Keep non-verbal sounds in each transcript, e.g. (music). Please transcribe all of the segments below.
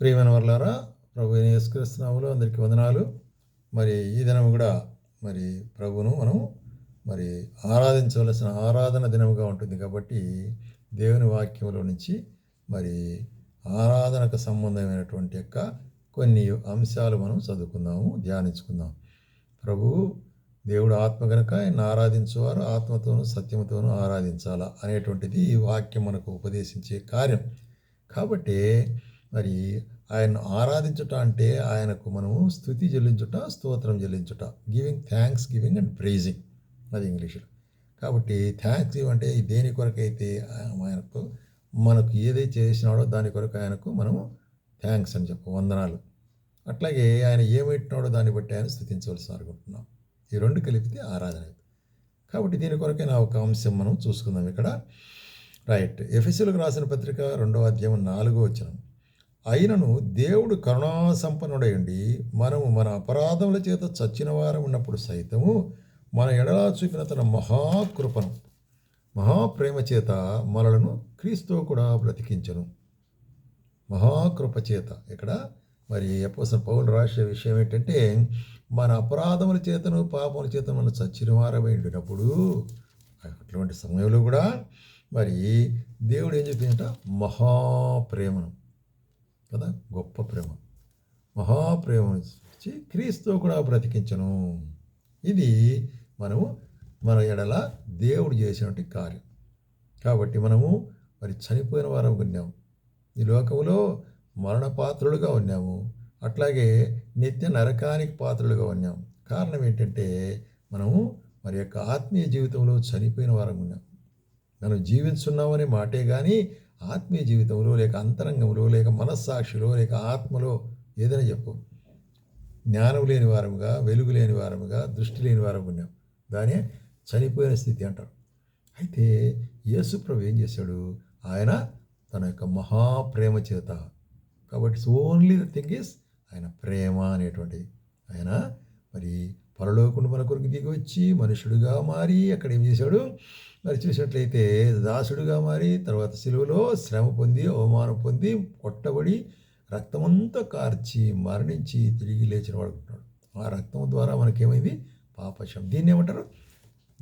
ప్రియమైన వర్లారా ప్రభు యేసుక్రీస్తునాములు అందరికీ వందనాలు. మరి ఈ దినం కూడా మరి ప్రభును మనం మరి ఆరాధించవలసిన ఆరాధన దినముగా ఉంటుంది కాబట్టి దేవుని వాక్యంలో నుంచి మరి ఆరాధనకు సంబంధమైనటువంటి యొక్క కొన్ని అంశాలు మనం చదువుకుందాము ధ్యానించుకుందాం ప్రభు దేవుడు ఆత్మ కనుక ఆయన ఆరాధించేవారు ఆత్మతోనూ సత్యముతోనూ ఆరాధించాలా అనేటువంటిది ఈ వాక్యం మనకు ఉపదేశించే కార్యం. కాబట్టి మరి ఆయన ఆరాధించుట అంటే ఆయనకు మనము స్థుతి చెల్లించుట స్తోత్రం చెల్లించుట giving thanks giving and praising అది ఇంగ్లీష్లో. కాబట్టి థ్యాంక్స్ గివ్ అంటే దేని కొరకైతే ఆయనకు మనకు ఏదైతే చేసినాడో దాని కొరకు ఆయనకు మనము థ్యాంక్స్ అని చెప్పు వందనాలు. అట్లాగే ఆయన ఏమిటినాడో దాన్ని బట్టి ఆయన స్థుతించవలసి అనుకుంటున్నాం ఈ రెండు కలిపితే ఆరాధన కాబట్టి దీని కొరకే నా ఒక అంశం మనం చూసుకుందాం ఇక్కడ. రైట్. ఎఫ్ఎస్సీలకు రాసిన పత్రిక రెండవ అధ్యాయం నాలుగో వచ్చినాం అయినను దేవుడు కరుణాసంపన్నుడయండి మనము మన అపరాధముల చేత చచ్చిన వారం ఉన్నప్పుడు సైతము మన ఎడలా చూపిన తన మహాకృపను మహాప్రేమ చేత మనలను క్రీస్తు కూడా బ్రతికించను. మహాకృప చేత. ఇక్కడ మరి ఎప్పసం పౌలు రాసే విషయం ఏంటంటే మన అపరాధముల చేతను పాపముల చేత మనం చచ్చిన వారమైనప్పుడు అటువంటి సమయంలో కూడా మరి దేవుడు ఏం చెప్పిందంట మహాప్రేమను. కదా? గొప్ప ప్రేమ. మహాప్రేమను ఇచ్చి క్రీస్తు కూడా బ్రతికించను. ఇది మనము మన ఎడల దేవుడు చేసినటువంటి కార్యం. కాబట్టి మనము మరి చనిపోయిన వారం ఉన్నాము. ఈ లోకంలో మరణ పాత్రులుగా ఉన్నాము. అట్లాగే నిత్య నరకానికి పాత్రలుగా ఉన్నాము. కారణం ఏంటంటే మనము మరి యొక్క ఆత్మీయ జీవితంలో చనిపోయిన వారం ఉన్నాం మనం జీవించున్నామనే మాటే కానీ ఆత్మీయ జీవితంలో లేక అంతరంగంలో లేక మనస్సాక్షిలో లేక ఆత్మలో ఏదైనా చెప్పు. జ్ఞానం లేని వారముగా వెలుగు లేని వారముగా దృష్టి లేని వారము ఉన్నాం. దానే చనిపోయిన స్థితి అంటారు. అయితే యేసుప్రభు ఏం చేశాడు? ఆయన తన యొక్క మహాప్రేమ చేత కాబట్టి ఓన్లీ ద థింగ్ ఈస్ ఆయన ప్రేమ అనేటువంటిది ఆయన మరి పరలోకుండా మన కొరకు దిగి వచ్చి మనుషుడుగా మారి అక్కడ ఏం చేశాడు? మరి చూసినట్లయితే దాసుడుగా మారి తర్వాత సిలువలో శ్రమ పొంది అవమానం పొంది కొట్టబడి రక్తమంతా కార్చి మరణించి తిరిగి లేచిన వాడుకుంటున్నాడు ఆ రక్తం ద్వారా మనకేమైంది? పాపశం. దీన్ని ఏమంటారు?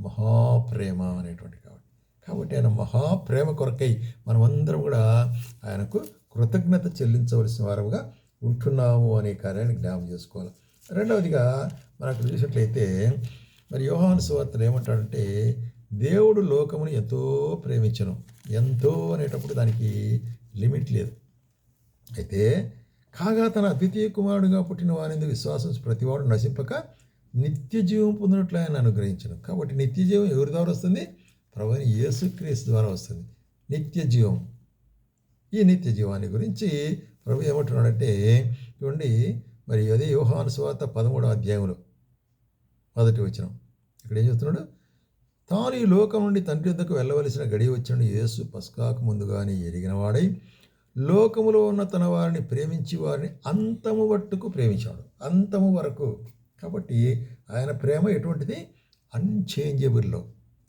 మహాప్రేమ అనేటువంటి కాబట్టి. కాబట్టి ఆయన మహాప్రేమ కొరకై మనమందరం కూడా ఆయనకు కృతజ్ఞత చెల్లించవలసిన వారముగా ఉంటున్నాము అనే కార్యాన్ని జ్ఞాపం చేసుకోవాలి. రెండవదిగా మనకు చూసినట్లయితే మరి యోహాను సువార్తలు ఏమంటాడంటే దేవుడు లోకమును ఎంతో ప్రేమించను. ఎంతో అనేటప్పుడు దానికి లిమిట్ లేదు. అయితే కాగా తన అద్వితీయ కుమారుడుగా పుట్టిన వారి విశ్వాసం ప్రతివాడు నశింపక నిత్య జీవం పొందినట్లు ఆయన అనుగ్రహించను. కాబట్టి నిత్య జీవం ఎవరి ద్వారా వస్తుంది? ప్రభుని యేసుక్రీస్తు ద్వారా వస్తుంది. నిత్య జీవం. ఈ నిత్య జీవాన్ని గురించి ప్రభు ఏమంటున్నాడంటే చూడండి మరి అదే యోహాను స్వార్త పదమూడవ అధ్యాయంలో మొదటి వచ్చిన ఇక్కడ ఏం చెప్తున్నాడు? తాను ఈ లోకం నుండి తండ్రి వద్దకు వెళ్ళవలసిన గడియ వచ్చిన యేసు పస్కాకు ముందుగానే ఎరిగిన వాడై లోకములో ఉన్న తన వారిని ప్రేమించి వారిని అంతము వట్టుకు ప్రేమించాడు. అంతము వరకు కాబట్టి ఆయన ప్రేమ ఎటువంటిది? అన్చేంజబుల్లో.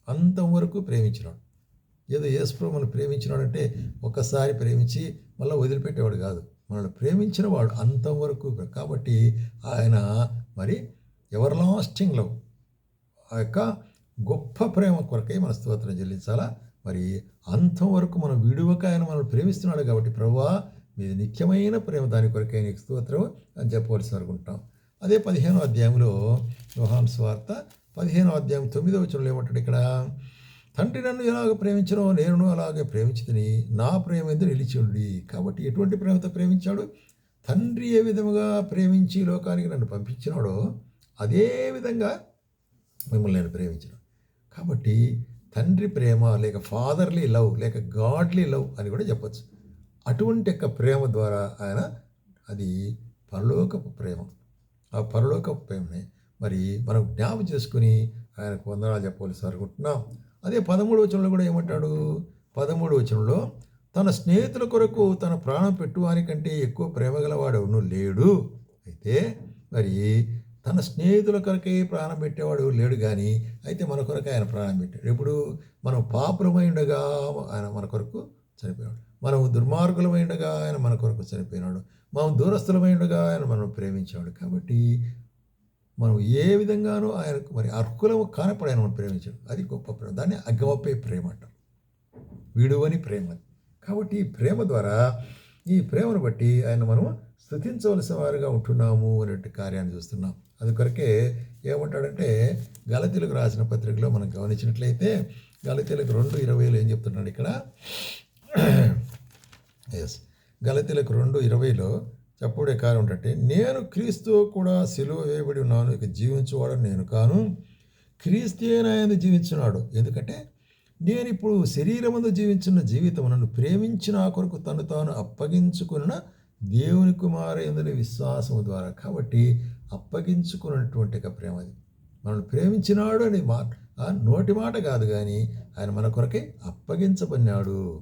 అంతం వరకు ప్రేమించినాడు. ఏదో యేసుప్రభు మనం ప్రేమించినాడంటే ఒక్కసారి ప్రేమించి మళ్ళీ వదిలిపెట్టేవాడు కాదు. మనల్ని ప్రేమించిన వాడు అంతం వరకు కాబట్టి ఆయన మరి ఎవర్ లాస్టింగ్ లవ్ ఆ యొక్క గొప్ప ప్రేమ కొరకై మన స్తోత్రం చెల్లించాలా? మరి అంతం వరకు మనం విడువక ఆయన మనల్ని ప్రేమిస్తున్నాడు కాబట్టి ప్రభువా మీది నిత్యమైన ప్రేమ దాని కొరకై నీకు స్తోత్రం అని చెప్పవలసి అనుకుంటాం అదే పదిహేనో అధ్యాయంలో యోహాన్ స్వార్త పదిహేనో అధ్యాయం తొమ్మిదో వచ్చిన ఏమంటాడు ఇక్కడ? తండ్రి నన్ను ఎలాగ ప్రేమించనో నేను అలాగే ప్రేమించదని నా ప్రేమ ఎందుకు నిలిచి ఉండి కాబట్టి ఎటువంటి ప్రేమతో ప్రేమించాడు? తండ్రి ఏ విధముగా ప్రేమించి లోకానికి నన్ను పంపించినాడో అదే విధంగా మిమ్మల్ని నేను ప్రేమించను. కాబట్టి తండ్రి ప్రేమ లేక ఫాదర్లీ లవ్ లేక గాడ్లీ లవ్ అని కూడా చెప్పచ్చు. అటువంటి యొక్క ప్రేమ ద్వారా ఆయన అది పరలోకపు ప్రేమ. ఆ పరలోకపు ప్రేమని మరి మనం జ్ఞాపం చేసుకుని ఆయనకు వందనాలు చెప్పవలసి అనుకుంటున్నాం అదే పదమూడు వచనంలో కూడా ఏమంటాడు? పదమూడు వచనంలో తన స్నేహితుల కొరకు తన ప్రాణం పెట్టువానికంటే ఎక్కువ ప్రేమ గలవాడు లేడు. అయితే మరి తన స్నేహితుల కొరకే ప్రాణం పెట్టేవాడు లేడు కానీ అయితే మన కొరకు ఆయన ప్రాణం పెట్టాడు. ఇప్పుడు మనం పాపులమై ఉండగా ఆయన మన కొరకు చనిపోయాడు మనం దుర్మార్గులమైండగా ఆయన మన కొరకు చనిపోయినాడు. మనం దూరస్థులమైనగా ఆయన మనం ప్రేమించాడు కాబట్టి మనం ఏ విధంగానూ ఆయనకు మరి అర్హులము కానప్పుడు ఆయన మనం ప్రేమించడం. అది గొప్ప ప్రేమ. దాన్ని అగ్గవప్పే ప్రేమ అంటారు విడువని ప్రేమ కాబట్టి ఈ ప్రేమ ద్వారా ఈ ప్రేమను బట్టి ఆయన మనం స్థుతించవలసిన వారుగా ఉంటున్నాము అనే కార్యాన్ని చూస్తున్నాం. అందుకొరకే ఏమంటాడంటే గలతీలకు రాసిన పత్రికలో మనం గమనించినట్లయితే గలతీలకు రెండు ఇరవైలో ఏం చెప్తున్నాడు ఇక్కడ? (clears throat) ఎస్ గలతీలకు రెండు ఇరవైలో చప్పుడే కారణం ఏంటంటే నేను క్రీస్తు కూడా సిలువ వేయబడి ఉన్నాను ఇక జీవించేవాడు నేను కాను క్రీస్తే ఆయన జీవించున్నాడు ఎందుకంటే నేను ఇప్పుడు శరీరమందు జీవించిన జీవితం నన్ను ప్రేమించిన కొరకు తను తాను అప్పగించుకున్న దేవుని కుమారేందుని విశ్వాసము ద్వారా. కాబట్టి అప్పగించుకున్నటువంటి ఒక ప్రేమ అది. మనల్ని ప్రేమించినాడు అని మాట నోటి మాట కాదు కానీ ఆయన మన కొరకే అప్పగించబడినాడు.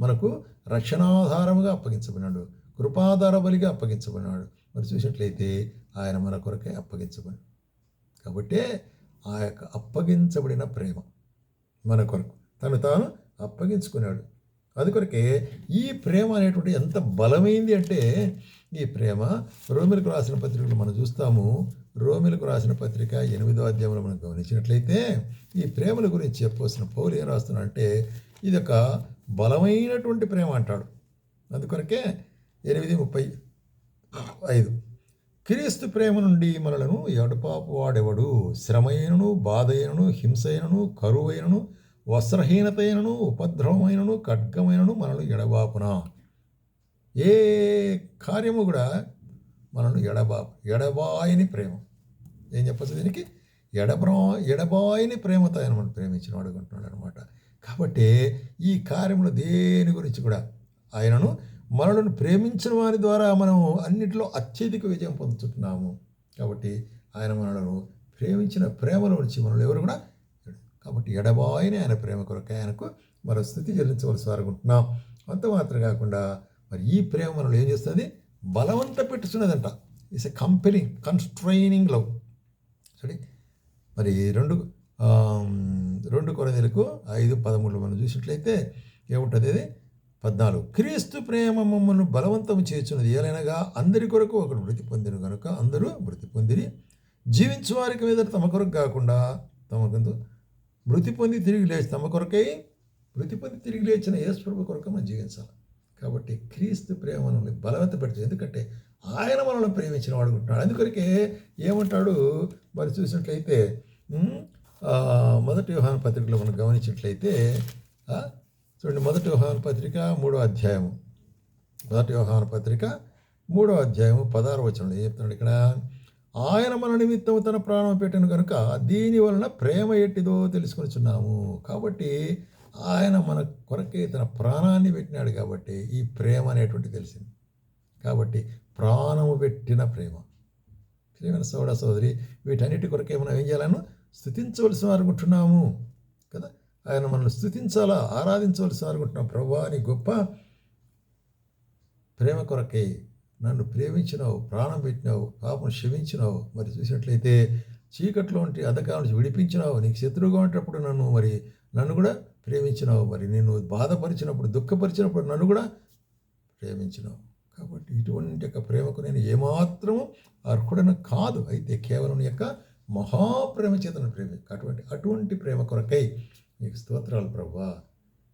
మనకు రక్షణాధారముగా అప్పగించబడినాడు. కృపాధార బలిగా అప్పగించబడినాడు. మరి చూసినట్లయితే ఆయన మన కొరకే అప్పగించబడి కాబట్టే ఆ యొక్క అప్పగించబడిన ప్రేమ మన కొరకు. తను తాను అప్పగించుకున్నాడు. అది కొరకే ఈ ప్రేమ అనేటువంటి ఎంత బలమైంది అంటే ఈ ప్రేమ రోమిలకు రాసిన పత్రికలు మనం చూస్తాము. రోమిలకు రాసిన పత్రిక ఎనిమిదో అధ్యాయంలో మనం గమనించినట్లయితే ఈ ప్రేమల గురించి చెప్పవలసిన పౌలు ఏం రాస్తున్నా అంటే ఇది ఒక బలమైనటువంటి ప్రేమ అంటాడు. అందుకొరకే ఎనిమిది ముప్పై ఐదు. క్రీస్తు ప్రేమ నుండి మనలను ఎడపాపు వాడెవడు? శ్రమైనను బాధైనను హింసైనను కరువైనను వస్త్రహీనతైనను ఉపద్రవమైనను ఖడ్గమైనను మనల్ని ఎడబాపున? ఏ కార్యము కూడా మనను ఎడబాపు ఎడబాయిని ప్రేమ. ఏం చెప్పచ్చు దీనికి? ఎడబ్రా ఎడబాయిని ప్రేమతో ఆయన మనం ప్రేమించిన వాడుకుంటున్నాడు అనమాట కాబట్టి ఈ కార్యములు దేని గురించి కూడా ఆయనను మనలను ప్రేమించిన వారి ద్వారా మనము అన్నిటిలో అత్యధిక విజయం పొందుతున్నాము. కాబట్టి ఆయన మనలను ప్రేమించిన ప్రేమలో నుంచి మనల్ని ఎవరు కూడా కాబట్టి ఎడబాయిని ఆయన ప్రేమ కొరకు ఆయనకు మరో స్థితి చెల్లించవలసి వారుకుంటున్నాం అంత మాత్రం కాకుండా మరి ఈ ప్రేమ మనలో ఏం చేస్తుంది? బలవంత పెట్టుతున్నదంట it's a compelling constraining love సరే మరి రెండు రెండు కొరదలకు ఐదు పదమూడు మనం చూసినట్లయితే ఏముంటుంది అది? పద్నాలుగు. క్రీస్తు ప్రేమ మమ్మల్ని బలవంతం చేస్తున్నది ఏలైనగా అందరి కొరకు ఒకడు మృతి పొందిన కనుక అందరూ మృతి పొందిరి. జీవించు వారికి మీద తమ కొరకు కాకుండా తమకు మృతి పొంది తిరిగి లేచి తమ కొరకై మృతి పొంది తిరిగి లేచిన యేసుప్రభు కొరకు మనం జీవించాలి. కాబట్టి క్రీస్తు ప్రేమ మనల్ని బలవంత పెడుతుంది ఎందుకంటే ఆయన మనల్ని ప్రేమించిన వాడు ఉంటున్నాడు. అందుకొరకే ఏమంటాడు? మరి చూసినట్లయితే మొదటి వ్యవహార పత్రికలో మనం గమనించినట్లయితే చూడండి మొదటి వ్యవహార పత్రిక మూడో అధ్యాయము. మొదటి వ్యవహార పత్రిక మూడో అధ్యాయము పదహారు వచనం ఏం చెప్తున్నాడు ఇక్కడ? ఆయన మన నిమిత్తం తన ప్రాణం పెట్టిన కనుక దీని వలన ప్రేమ ఎట్టిదో తెలుసుకొనిచున్నాము కాబట్టి ఆయన మన కొరకే తన ప్రాణాన్ని పెట్టినాడు కాబట్టి ఈ ప్రేమ అనేటువంటి తెలిసింది. కాబట్టి ప్రాణము పెట్టిన ప్రేమ. ప్రేమైన సోడ సోదరి వీటన్నిటి కొరకే మనం ఏం చేయాలను? స్థుతించవలసి అనుకుంటున్నాము కదా? ఆయన మనల్ని స్థుతించాలా ఆరాధించవలసి అనుకుంటున్నాం ప్రభా అని గొప్ప ప్రేమ కొరకై నన్ను ప్రేమించినావు ప్రాణం పెట్టినావు పాపను క్షమించినావు. మరి చూసినట్లయితే చీకట్లో ఉంటే అధకాల నుంచి విడిపించినావు. నీకు శత్రువుగా ఉండేటప్పుడు నన్ను మరి నన్ను కూడా ప్రేమించినావు. మరి నేను బాధపరిచినప్పుడు దుఃఖపరిచినప్పుడు నన్ను కూడా ప్రేమించినావు. కాబట్టి ఇటువంటి యొక్క ప్రేమకు నేను ఏమాత్రము అర్హుడను కాదు. అయితే కేవలం యొక్క మహాప్రేమ చేతను ప్రేమ అటువంటి అటువంటి ప్రేమ కొరకై నీకు స్తోత్రాలు ప్రభా.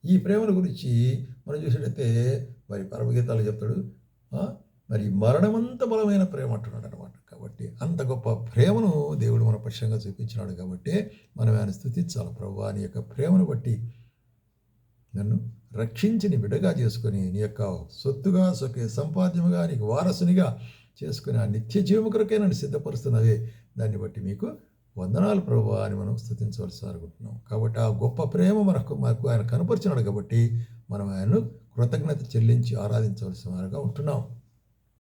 ఈ ప్రేమల గురించి మనం చూసినట్టయితే మరి పరమగీతాలు చెప్తాడు మరి మరణమంత బలమైన ప్రేమ అంటున్నాడు అనమాట కాబట్టి అంత గొప్ప ప్రేమను దేవుడు మన పక్షంగా చూపించినాడు కాబట్టి మనం ఆయన స్థుతించాలి ప్రభు. నీ యొక్క ప్రేమను బట్టి నన్ను రక్షించి నీ బిడ్డగా చేసుకొని నీ యొక్క సొత్తుగా సొక్క సంపాద్యముగా నీకు వారసునిగా చేసుకుని ఆ నిత్య జీవము కొరకే నన్ను సిద్ధపరుస్తున్నవే. దాన్ని బట్టి మీకు వందనాలు ప్రభు అని మనం స్థుతించవలసి అనుకుంటున్నాం కాబట్టి ఆ గొప్ప ప్రేమ మనకు మనకు ఆయన కనపరిచినాడు కాబట్టి మనం ఆయనను కృతజ్ఞత చెల్లించి ఆరాధించవలసిన వారుగా ఉంటున్నాం.